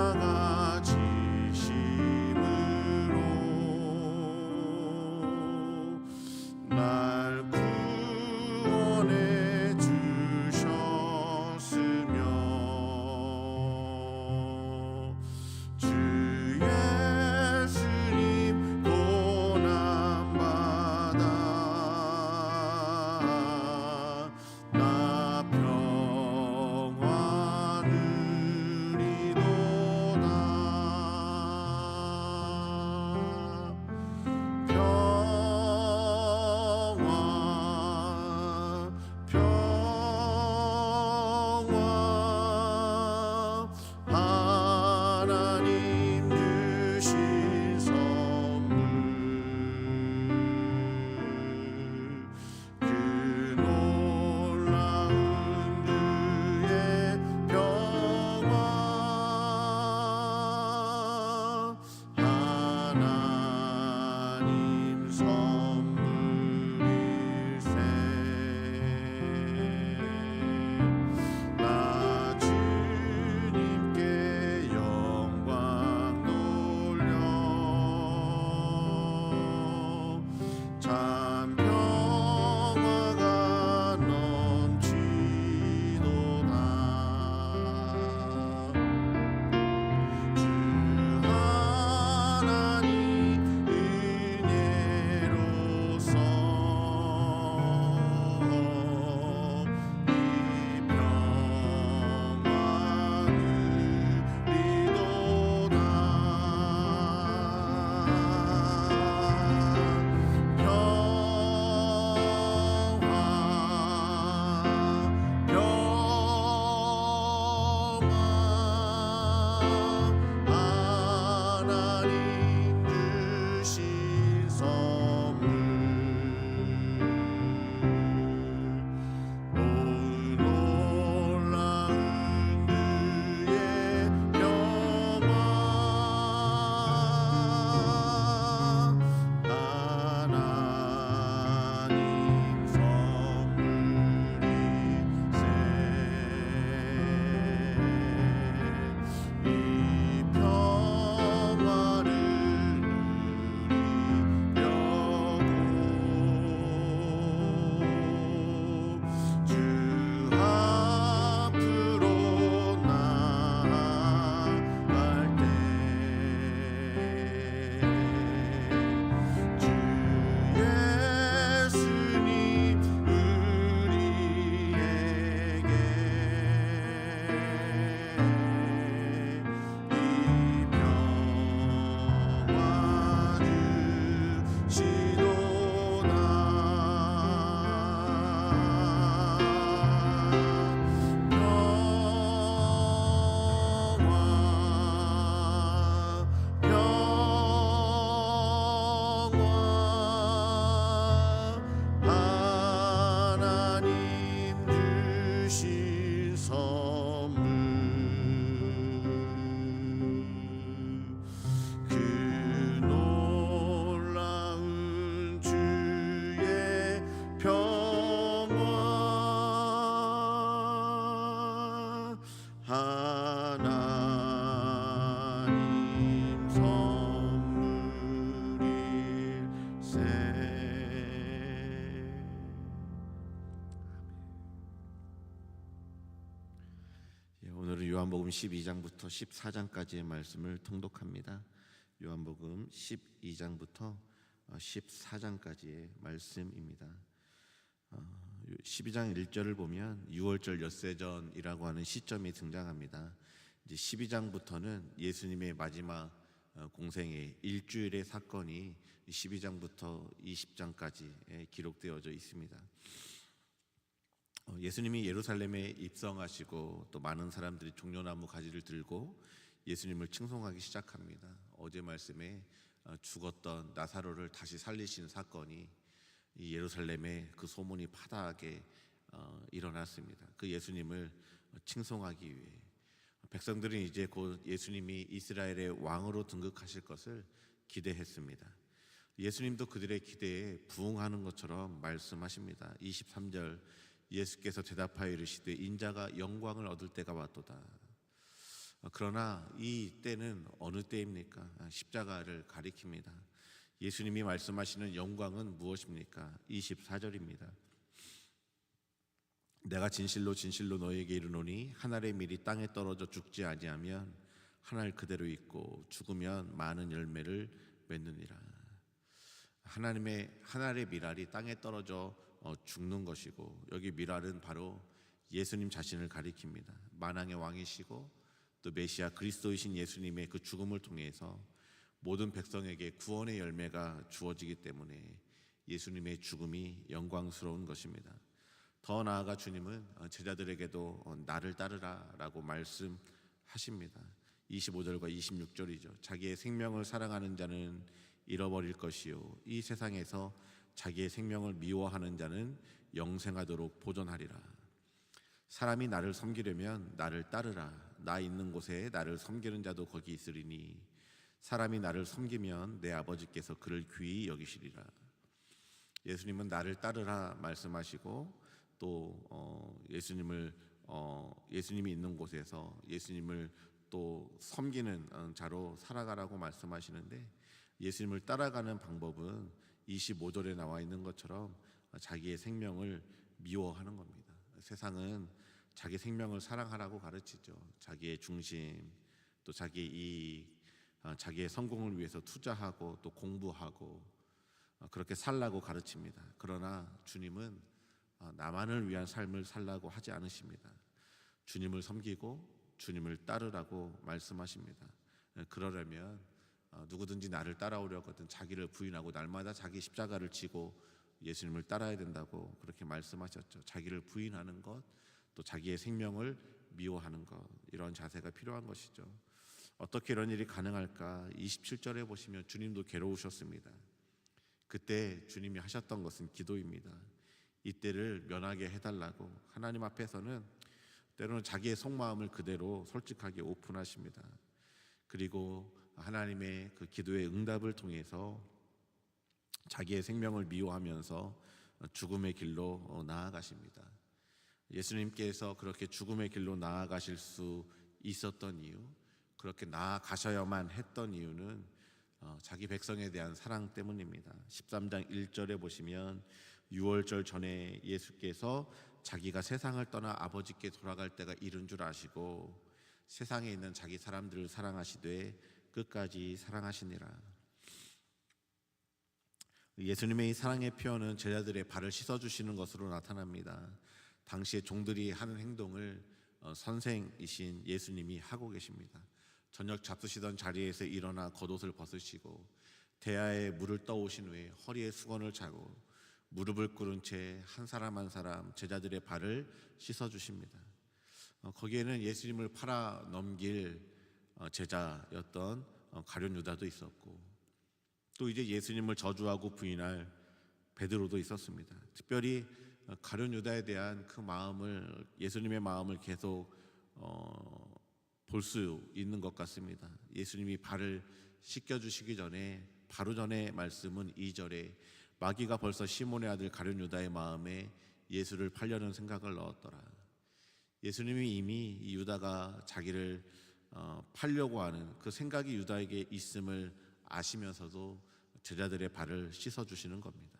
Father. na 12장부터 14장까지의 말씀을 통독합니다. 요한복음 12장부터 14장까지의 말씀입니다. 12장 1절을 보면 6월절 엿새전이라고 하는 시점이 등장합니다. 이제 12장부터는 예수님의 마지막 어, 공생의 일주일의 사건이 12장부터 20장까지 기록되어져 있습니다. 어, 예수님이 예루살렘에 입성하시고 또 많은 사람들이 종려나무 가지를 들고 예수님을 칭송하기 시작합니다. 어제 말씀에 어, 죽었던 나사로를 다시 살리신 사건이 이 예루살렘에 그 소문이 파다하게 어, 일어났습니다. 그 예수님을 칭송하기 위해 백성들은 이제 곧 예수님이 이스라엘의 왕으로 등극하실 것을 기대했습니다. 예수님도 그들의 기대에 부응하는 것처럼 말씀하십니다. 23절 예수께서 대답하여 이르시되 인자가 영광을 얻을 때가 왔도다. 그러나 이 때는 어느 때입니까? 십자가를 가리킵니다. 예수님이 말씀하시는 영광은 무엇입니까? 24절입니다. 내가 진실로 진실로 너에게 이르노니 한 알의 밀이 땅에 떨어져 죽지 아니하면 한 알 그대로 있고 죽으면 많은 열매를 맺느니라. 하나님의 한 알의 밀알이 땅에 떨어져 어, 죽는 것이고 여기 밀알은 바로 예수님 자신을 가리킵니다. 만왕의 왕이시고 또 메시아 그리스도이신 예수님의 그 죽음을 통해서 모든 백성에게 구원의 열매가 주어지기 때문에 예수님의 죽음이 영광스러운 것입니다. 더 나아가 주님은 어, 제자들에게도 어, 나를 따르라라고 말씀하십니다. 25절과 26절이죠. 자기의 생명을 사랑하는 자는 잃어버릴 것이요 이 세상에서 자기의 생명을 미워하는 자는 영생하도록 보존하리라. 사람이 나를 섬기려면 나를 따르라. 나 있는 곳에 나를 섬기는 자도 거기 있으리니 사람이 나를 섬기면 내 아버지께서 그를 귀히 여기시리라. 예수님은 나를 따르라 말씀하시고 또 어, 예수님을 어, 예수님이 있는 곳에서 예수님을 또 섬기는 어, 자로 살아가라고 말씀하시는데 예수님을 따라가는 방법은 25절에 나와 있는 것처럼 자기의 생명을 미워하는 겁니다. 세상은 자기 생명을 사랑하라고 가르치죠. 자기의 중심, 또 자기의 이익, 어, 자기의 성공을 위해서 투자하고 또 공부하고 어, 그렇게 살라고 가르칩니다. 그러나 주님은 어, 나만을 위한 삶을 살라고 하지 않으십니다. 주님을 섬기고 주님을 따르라고 말씀하십니다. 그러려면 누구든지 나를 따라오려거든 자기를 부인하고 날마다 자기 십자가를 지고 예수님을 따라야 된다고 그렇게 말씀하셨죠. 자기를 부인하는 것, 또 자기의 생명을 미워하는 것, 이런 자세가 필요한 것이죠. 어떻게 이런 일이 가능할까? 27절에 보시면 주님도 괴로우셨습니다. 그때 주님이 하셨던 것은 기도입니다. 이때를 면하게 해달라고 하나님 앞에서는 때로는 자기의 속마음을 그대로 솔직하게 오픈하십니다. 그리고 하나님의 그 기도의 응답을 통해서 자기의 생명을 미워하면서 죽음의 길로 나아가십니다. 예수님께서 그렇게 죽음의 길로 나아가실 수 있었던 이유, 그렇게 나아가셔야만 했던 이유는 어, 자기 백성에 대한 사랑 때문입니다. 13장 1절에 보시면 6월절 전에 예수께서 자기가 세상을 떠나 아버지께 돌아갈 때가 이른 줄 아시고 세상에 있는 자기 사람들을 사랑하시되 끝까지 사랑하시니라. 예수님의 이 사랑의 표현은 제자들의 발을 씻어 주시는 것으로 나타납니다. 당시에 종들이 하는 행동을 어, 선생이신 예수님이 하고 계십니다. 저녁 잡수시던 자리에서 일어나 겉옷을 벗으시고 대야에 물을 떠오신 후에 허리에 수건을 차고 무릎을 꿇은 채 한 사람 한 사람 제자들의 발을 씻어 주십니다. 어, 거기에는 예수님을 팔아 넘길 어, 제자였던 가룟 유다도 있었고 또 이제 예수님을 저주하고 부인할 베드로도 있었습니다. 특별히 가룟 유다에 대한 그 마음을 예수님의 마음을 계속 어, 볼 수 있는 것 같습니다. 예수님이 발을 씻겨 주시기 전에 바로 전에 말씀은 2절에 마귀가 벌써 시몬의 아들 가룟 유다의 마음에 예수를 팔려는 생각을 넣었더라. 예수님이 이미 이 유다가 자기를 어, 팔려고 하는 그 생각이 유다에게 있음을 아시면서도 제자들의 발을 씻어 주시는 겁니다.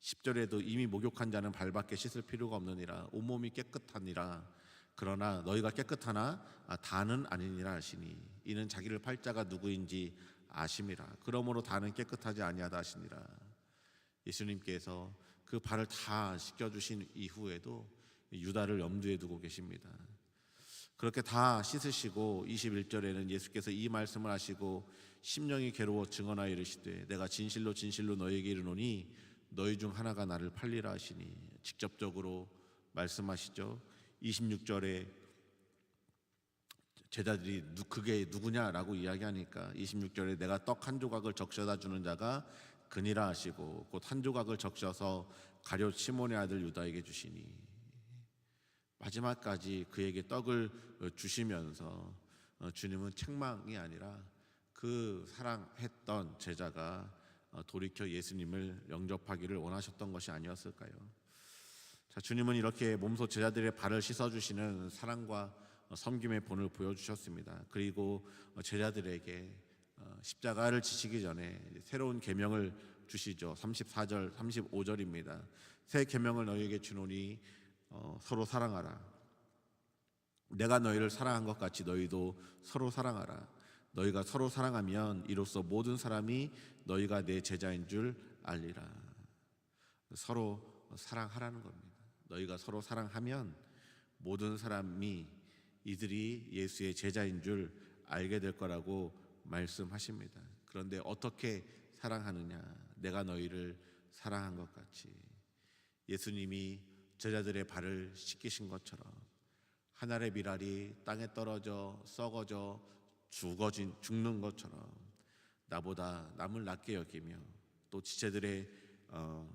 10절에도 이미 목욕한 자는 발밖에 씻을 필요가 없느니라. 온몸이 깨끗하니라. 그러나 너희가 깨끗하나? 아, 다는 아니니라 하시니. 이는 자기를 팔자가 누구인지 아심이라. 그러므로 다는 깨끗하지 아니하다 하시니라. 예수님께서 그 발을 다 씻겨 주신 이후에도 유다를 염두에 두고 계십니다. 그렇게 다 씻으시고 21절에는 예수께서 이 말씀을 하시고 심령이 괴로워 증언하여 이르시되 내가 진실로 진실로 너에게 이르노니 너희 중 하나가 나를 팔리라 하시니 직접적으로 말씀하시죠. 26절에 제자들이 누, 그게 누구냐라고 이야기하니까 26절에 내가 떡 한 조각을 적셔다 주는 자가 그니라 하시고 곧 한 조각을 적셔서 가룟 시몬의 아들 유다에게 주시니 마지막까지 그에게 떡을 어, 주시면서 어, 주님은 책망이 아니라 그 사랑했던 제자가 어, 돌이켜 예수님을 영접하기를 원하셨던 것이 아니었을까요? 자, 주님은 이렇게 몸소 제자들의 발을 씻어 주시는 사랑과 어, 섬김의 본을 보여주셨습니다. 그리고 어, 제자들에게 어, 십자가를 지시기 전에 새로운 계명을 주시죠. 34절, 35절입니다. 새 계명을 너희에게 주노니 어, 서로 사랑하라. 내가 너희를 사랑한 것 같이 너희도 서로 사랑하라. 너희가 서로 사랑하면 이로써 모든 사람이 너희가 내 제자인 줄 알리라. 서로 사랑하라는 겁니다. 너희가 서로 사랑하면 모든 사람이 이들이 예수의 제자인 줄 알게 될 거라고 말씀하십니다. 그런데 어떻게 사랑하느냐? 내가 너희를 사랑한 것 같이 예수님이 제자들의 발을 씻기신 것처럼 하늘의 미랄이 땅에 떨어져 썩어져 죽어진 죽는 것처럼 나보다 남을 낮게 여기며 또 지체들의 어,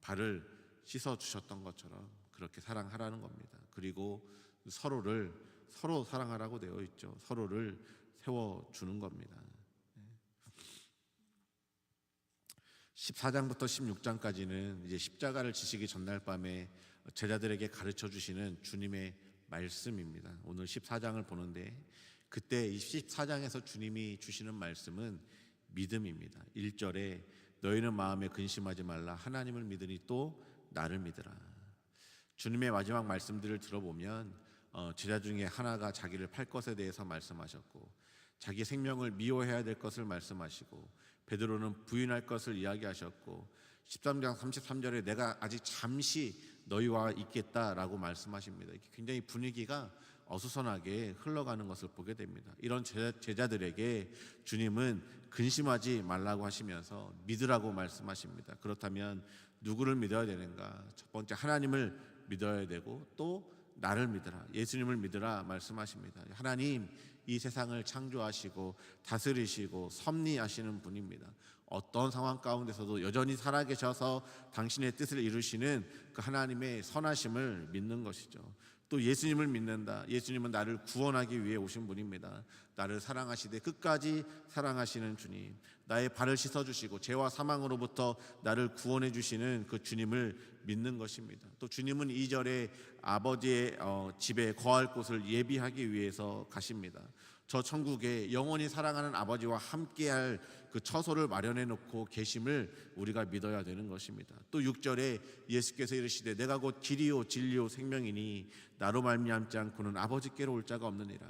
발을 씻어 주셨던 것처럼 그렇게 사랑하라는 겁니다. 그리고 서로를 서로 사랑하라고 되어 있죠. 서로를 세워 주는 겁니다. 14장부터 16장까지는 이제 십자가를 지시기 전날 밤에 제자들에게 가르쳐 주시는 주님의 말씀입니다. 오늘 14장을 보는데 그때 이 14장에서 주님이 주시는 말씀은 믿음입니다. 1절에 너희는 마음에 근심하지 말라 하나님을 믿으니 또 나를 믿으라. 주님의 마지막 말씀들을 들어보면 어, 제자 중에 하나가 자기를 팔 것에 대해서 말씀하셨고 자기 생명을 미워해야 될 것을 말씀하시고 베드로는 부인할 것을 이야기하셨고 13장 33절에 내가 아직 잠시 너희와 있겠다라고 말씀하십니다. 굉장히 분위기가 어수선하게 흘러가는 것을 보게 됩니다. 이런 제자, 제자들에게 주님은 근심하지 말라고 하시면서 믿으라고 말씀하십니다. 그렇다면 누구를 믿어야 되는가? 첫 번째 하나님을 믿어야 되고 또 나를 믿으라. 예수님을 믿으라 말씀하십니다. 하나님 이 세상을 창조하시고 다스리시고 섭리하시는 분입니다. 어떤 상황 가운데서도 여전히 살아계셔서 당신의 뜻을 이루시는 그 하나님의 선하심을 믿는 것이죠. 또 예수님을 믿는다. 예수님은 나를 구원하기 위해 오신 분입니다. 나를 사랑하시되 끝까지 사랑하시는 주님. 나의 발을 씻어 주시고 죄와 사망으로부터 나를 구원해 주시는 그 주님을 믿는 것입니다. 또 주님은 이절에 아버지의 어, 집에 거할 곳을 예비하기 위해서 가십니다. 저 천국에 영원히 사랑하는 아버지와 함께할 그 처소를 마련해 놓고 계심을 우리가 믿어야 되는 것입니다. 또 6절에 예수께서 이르시되 내가 곧 길이요 진리요 생명이니 나로 말미암지 않고는 아버지께로 올 자가 없느니라.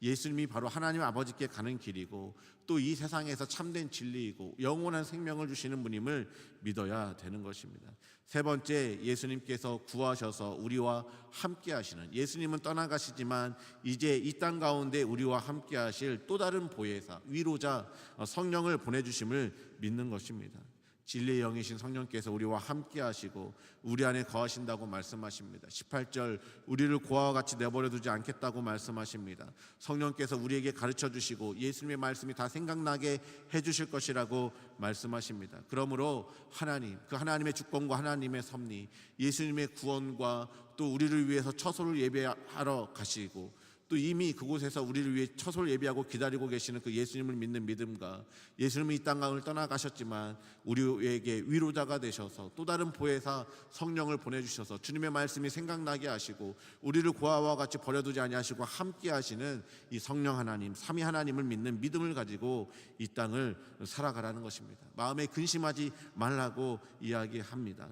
예수님이 바로 하나님 아버지께 가는 길이고 또 이 세상에서 참된 진리이고 영원한 생명을 주시는 분임을 믿어야 되는 것입니다. 세 번째 예수님께서 구하셔서 우리와 함께 하시는 예수님은 떠나가시지만 이제 이 땅 가운데 우리와 함께 하실 또 다른 보혜사 위로자 어, 성령을 보내 주심을 믿는 것입니다. 진리의 영이신 성령께서 우리와 함께 하시고 우리 안에 거하신다고 말씀하십니다. 18절 우리를 고아와 같이 내버려 두지 않겠다고 말씀하십니다. 성령께서 우리에게 가르쳐 주시고 예수님의 말씀이 다 생각나게 해 주실 것이라고 말씀하십니다. 그러므로 하나님 그 하나님의 주권과 하나님의 섭리 예수님의 구원과 또 우리를 위해서 처소를 예배하러 가시고 또또 이미 그곳에서 우리를 위해 처소를 예비하고 기다리고 계시는 그 예수님을 믿는 믿음과 예수님이 이 땅을 떠나가셨지만 우리에게 위로자가 되셔서 또 다른 보혜사 성령을 보내주셔서 주님의 말씀이 생각나게 하시고 우리를 고아와 같이 버려두지 아니하시고 함께 하시는 이 성령 하나님 삼위 하나님을 믿는 믿음을 가지고 이 땅을 살아가라는 것입니다. 마음에 근심하지 말라고 이야기합니다.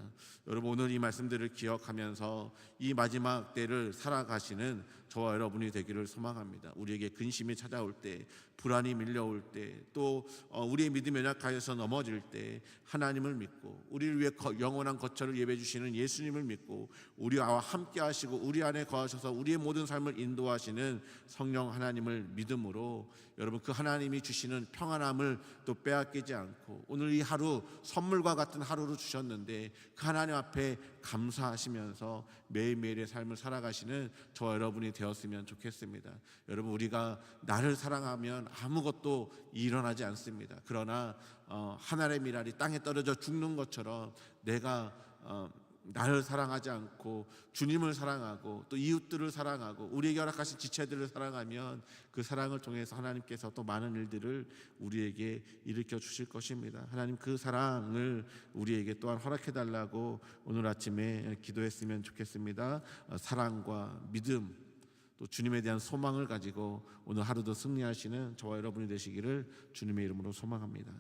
여러분 오늘 이 말씀들을 기억하면서 이 마지막 때를 살아가시는 저와 여러분이 되기를 소망합니다. 우리에게 근심이 찾아올 때, 불안이 밀려올 때, 또 어, 우리의 믿음이 연약하여서 넘어질 때 하나님을 믿고 우리를 위해 거- 영원한 거처를 예배해 주시는 예수님을 믿고 우리와 함께 하시고 우리 안에 거하셔서 우리의 모든 삶을 인도하시는 성령 하나님을 믿음으로 여러분 그 하나님이 주시는 평안함을 또 빼앗기지 않고 오늘 이 하루 선물과 같은 하루를 주셨는데 그 하나님 앞에 감사하시면서 매일매일의 삶을 살아가시는 저와 여러분이 되었으면 좋겠습니다. 여러분 우리가 나를 사랑하면 아무것도 일어나지 않습니다. 그러나 어, 하늘의 미랄이 땅에 떨어져 죽는 것처럼 내가 어, 나를 사랑하지 않고 주님을 사랑하고 또 이웃들을 사랑하고 우리에게 허락하신 지체들을 사랑하면 그 사랑을 통해서 하나님께서 또 많은 일들을 우리에게 일으켜 주실 것입니다. 하나님 그 사랑을 우리에게 또한 허락해 달라고 오늘 아침에 기도했으면 좋겠습니다. 어, 사랑과 믿음 또 주님에 대한 소망을 가지고 오늘 하루도 승리하시는 저와 여러분이 되시기를 주님의 이름으로 소망합니다.